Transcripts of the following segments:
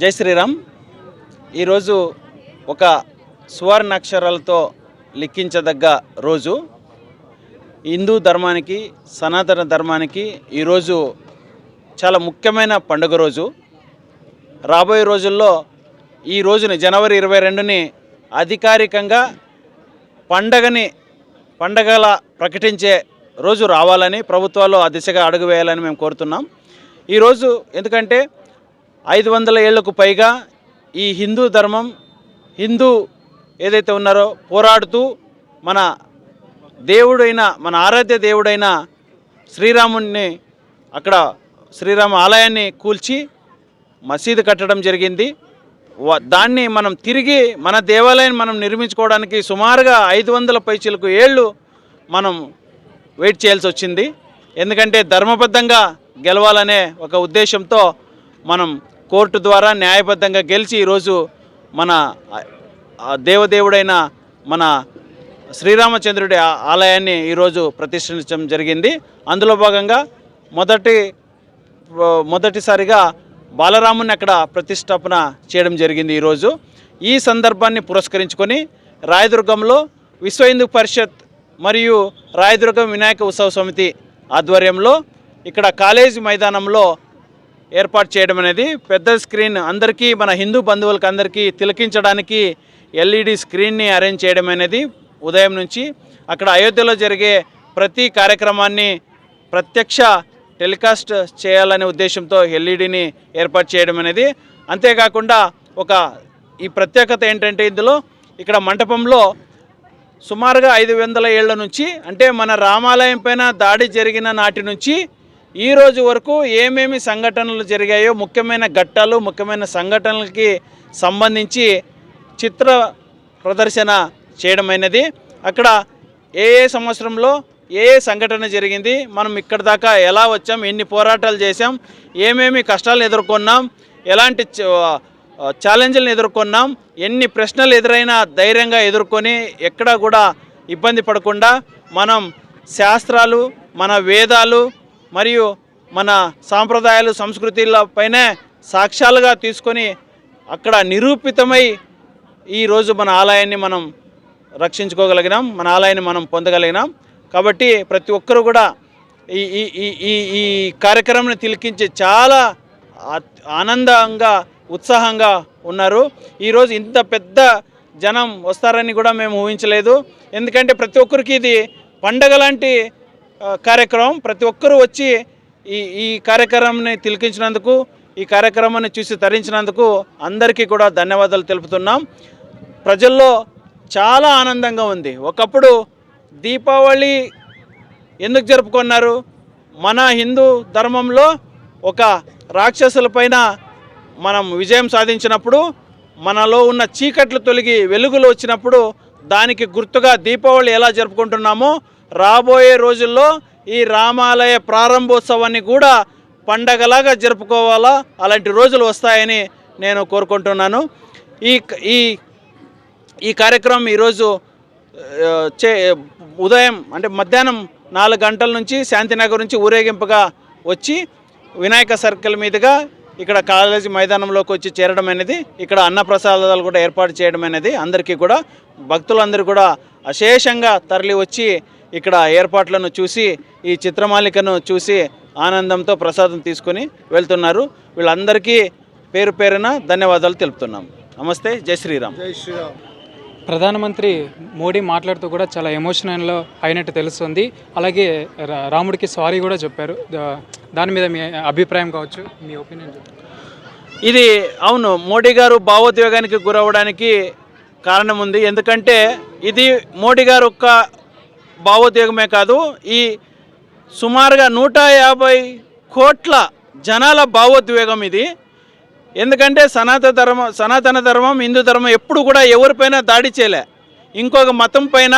జై శ్రీరామ్. ఈరోజు ఒక సువర్ణ అక్షరాలతో లిఖించదగ్గ రోజు. హిందూ ధర్మానికి సనాతన ధర్మానికి ఈరోజు చాలా ముఖ్యమైన పండుగ రోజు. రాబోయే రోజుల్లో ఈ రోజుని జనవరి ఇరవై రెండుని అధికారికంగా పండగని పండగల ప్రకటించే రోజు రావాలని ప్రభుత్వాలు ఆ దిశగా అడుగు వేయాలని మేము కోరుతున్నాం. ఈరోజు ఎందుకంటే ఐదు వందల ఏళ్ళకు పైగా ఈ హిందూ ధర్మం హిందూ ఏదైతే ఉన్నారో పోరాడుతూ మన దేవుడైన మన ఆరాధ్య దేవుడైన శ్రీరాముడిని అక్కడ శ్రీరామ ఆలయాన్ని కూల్చి మసీదు కట్టడం జరిగింది. దాన్ని మనం తిరిగి మన దేవాలయాన్ని మనం నిర్మించుకోవడానికి సుమారుగా ఐదు వందల పైచీలకు ఏళ్ళు మనం వెయిట్ చేయాల్సి వచ్చింది. ఎందుకంటే ధర్మబద్ధంగా గెలవాలనే ఒక ఉద్దేశంతో మనం కోర్టు ద్వారా న్యాయబద్ధంగా గెలిచి ఈరోజు మన దేవదేవుడైన మన శ్రీరామచంద్రుడి ఆలయాన్ని ఈరోజు ప్రతిష్ఠించడం జరిగింది. అందులో భాగంగా మొదటి మొదటిసారిగా బాలరాముని అక్కడ ప్రతిష్టాపన చేయడం జరిగింది ఈరోజు. ఈ సందర్భాన్ని పురస్కరించుకొని రాయదుర్గంలో విశ్వ హిందూ పరిషత్ మరియు రాయదుర్గం వినాయక ఉత్సవ సమితి ఆధ్వర్యంలో ఇక్కడ కాలేజీ మైదానంలో ఏర్పాటు చేయడం అనేది పెద్ద స్క్రీన్ అందరికీ మన హిందూ బంధువులకు అందరికీ తిలకించడానికి ఎల్ఈడి స్క్రీన్ని అరేంజ్ చేయడం అనేది ఉదయం నుంచి అక్కడ అయోధ్యలో జరిగే ప్రతి కార్యక్రమాన్ని ప్రత్యక్ష టెలికాస్ట్ చేయాలనే ఉద్దేశంతో ఎల్ఈడిని ఏర్పాటు చేయడం అనేది. అంతేకాకుండా ఒక ఈ ప్రత్యేకత ఏంటంటే ఇందులో ఇక్కడ మంటపంలో సుమారుగా ఐదు వందల ఏళ్ళ నుంచి అంటే మన రామాలయం పైన దాడి జరిగిన నాటి నుంచి ఈ రోజు వరకు ఏమేమి సంఘటనలు జరిగాయో ముఖ్యమైన ఘట్టాలు ముఖ్యమైన సంఘటనలకి సంబంధించి చిత్ర ప్రదర్శన చేయడం అయినది అక్కడ ఏ ఏ సంవత్సరంలో ఏ ఏ సంఘటన జరిగింది మనం ఇక్కడ దాకా ఎలా వచ్చాం ఎన్ని పోరాటాలు చేసాం ఏమేమి కష్టాలు ఎదుర్కొన్నాం ఎలాంటి చ- ఛాలెంజ్లను ఎదుర్కొన్నాం ఎన్ని ప్రశ్నలు ఎదురైనా ధైర్యంగా ఎదుర్కొని ఎక్కడా కూడా ఇబ్బంది పడకుండా మనం శాస్త్రాలు మన వేదాలు మరియు మన సాంప్రదాయాలు సంస్కృతిల పైనే సాక్ష్యాలుగా తీసుకొని అక్కడ నిరూపితమై ఈరోజు మన ఆలయాన్ని మనం రక్షించుకోగలిగినాం మన ఆలయాన్ని మనం పొందగలిగినాం. కాబట్టి ప్రతి ఒక్కరూ కూడా ఈ ఈ ఈ ఈ ఈ కార్యక్రమాన్ని తిలకించి చాలా ఆనందంగా ఉత్సాహంగా ఉన్నారు. ఈరోజు ఇంత పెద్ద జనం వస్తారని కూడా మేము ఊహించలేదు. ఎందుకంటే ప్రతి ఒక్కరికి ఇది పండగ లాంటి కార్యక్రమం. ప్రతి ఒక్కరూ వచ్చి ఈ ఈ కార్యక్రమాన్ని తిలకించినందుకు ఈ కార్యక్రమాన్ని చూసి తరించినందుకు అందరికీ కూడా ధన్యవాదాలు తెలుపుతున్నాం. ప్రజల్లో చాలా ఆనందంగా ఉంది. ఒకప్పుడు దీపావళి ఎందుకు జరుపుకున్నారు? మన హిందూ ధర్మంలో ఒక రాక్షసులపైన మనం విజయం సాధించినప్పుడు మనలో ఉన్న చీకట్లు తొలగి వెలుగులు వచ్చినప్పుడు దానికి గుర్తుగా దీపావళి ఎలా జరుపుకుంటున్నామో రాబోయే రోజుల్లో ఈ రామాలయ ప్రారంభోత్సవాన్ని కూడా పండగలాగా జరుపుకోవాలా? అలాంటి రోజులు వస్తాయని నేను కోరుకుంటున్నాను. ఈ ఈ ఈ కార్యక్రమం ఈరోజు చే ఉదయం అంటే మధ్యాహ్నం నాలుగు గంటల నుంచి శాంతినగర్ నుంచి ఊరేగింపుగా వచ్చి వినాయక సర్కిల్ మీదుగా ఇక్కడ కాలేజీ మైదానంలోకి వచ్చి చేరడం అనేది ఇక్కడ అన్నప్రసాదాలు కూడా ఏర్పాటు చేయడం అనేది అందరికీ కూడా భక్తులందరూ కూడా అశేషంగా తరలి వచ్చి ఇక్కడ ఏర్పాట్లను చూసి ఈ చిత్రమాలికను చూసి ఆనందంతో ప్రసాదం తీసుకొని వెళ్తున్నారు. వీళ్ళందరికీ పేరు పేరున ధన్యవాదాలు తెలుపుతున్నాం. నమస్తే జై శ్రీరామ్. జై శ్రీరామ్. ప్రధానమంత్రి మోడీ మాట్లాడుతూ కూడా చాలా ఎమోషనల్లో అయినట్టు తెలుస్తుంది. అలాగే రా- రాముడికి సారీ కూడా చెప్పారు. దాని మీద మీ అభిప్రాయం కావచ్చు మీ ఒపీనియన్ ఇది అవును మోడీ గారు భావోద్వేగానికి గురవడానికి కారణం ఉంది. ఎందుకంటే ఇది మోడీ గారు ఒక్క భావోద్వేగమే కాదు ఈ సుమారుగా నూట యాభై కోట్ల జనాల భావోద్వేగం ఇది. ఎందుకంటే సనాతన ధర్మం సనాతన ధర్మం హిందూ ధర్మం ఎప్పుడు కూడా ఎవరిపైన దాడి చేయలే. ఇంకొక మతం పైన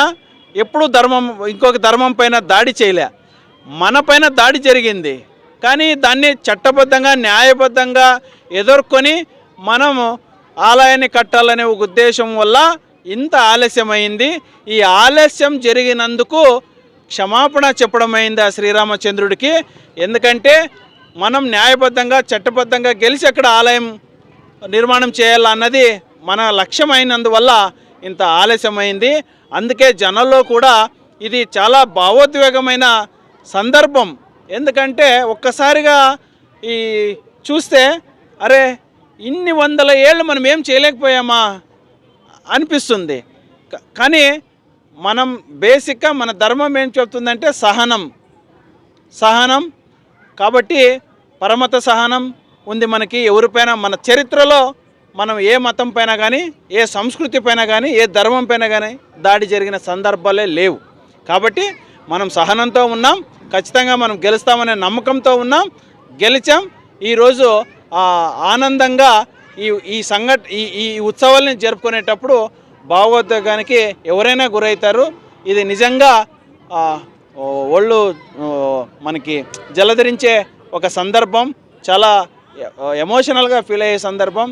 ఎప్పుడు ధర్మం ఇంకొక ధర్మం పైన దాడి చేయలే. మన పైన దాడి జరిగింది. కానీ దాన్ని చట్టబద్ధంగా న్యాయబద్ధంగా ఎదుర్కొని మనము ఆలయాన్ని కట్టాలనే ఒక ఉద్దేశం వల్ల ఇంత ఆలస్యమైంది. ఈ ఆలస్యం జరిగినందుకు క్షమాపణ చెప్పడమైంది ఆ శ్రీరామచంద్రుడికి. ఎందుకంటే మనం న్యాయబద్ధంగా చట్టబద్ధంగా గెలిచి అక్కడ ఆలయం నిర్మాణం చేయాలన్నది మన లక్ష్యం ఇంత ఆలస్యమైంది. అందుకే జనంలో కూడా ఇది చాలా భావోద్వేగమైన సందర్భం. ఎందుకంటే ఒక్కసారిగా ఈ చూస్తే అరే ఇన్ని వందల ఏళ్ళు మనం ఏం చేయలేకపోయామా? అనిపిస్తుంది. కానీ మనం బేసిక్గా మన ధర్మం ఏం చెప్తుందంటే సహనం. సహనం కాబట్టి పరమత సహనం ఉంది మనకి ఎవరిపైన మన చరిత్రలో మనం ఏ మతం పైన కానీ ఏ సంస్కృతి పైన కానీ ఏ ధర్మం పైన కానీ దాడి జరిగిన సందర్భాలే లేవు. కాబట్టి మనం సహనంతో ఉన్నాం ఖచ్చితంగా మనం గెలుస్తామనే నమ్మకంతో ఉన్నాం గెలిచాం. ఈరోజు ఆనందంగా ఈ ఈ సంఘట ఈ ఈ ఉత్సవాల్ని జరుపుకునేటప్పుడు భావోద్వేగానికి ఎవరైనా గురవుతారు. ఇది నిజంగా ఒళ్ళు మనకి జలధరించే ఒక సందర్భం. చాలా ఎమోషనల్గా ఫీల్ అయ్యే సందర్భం.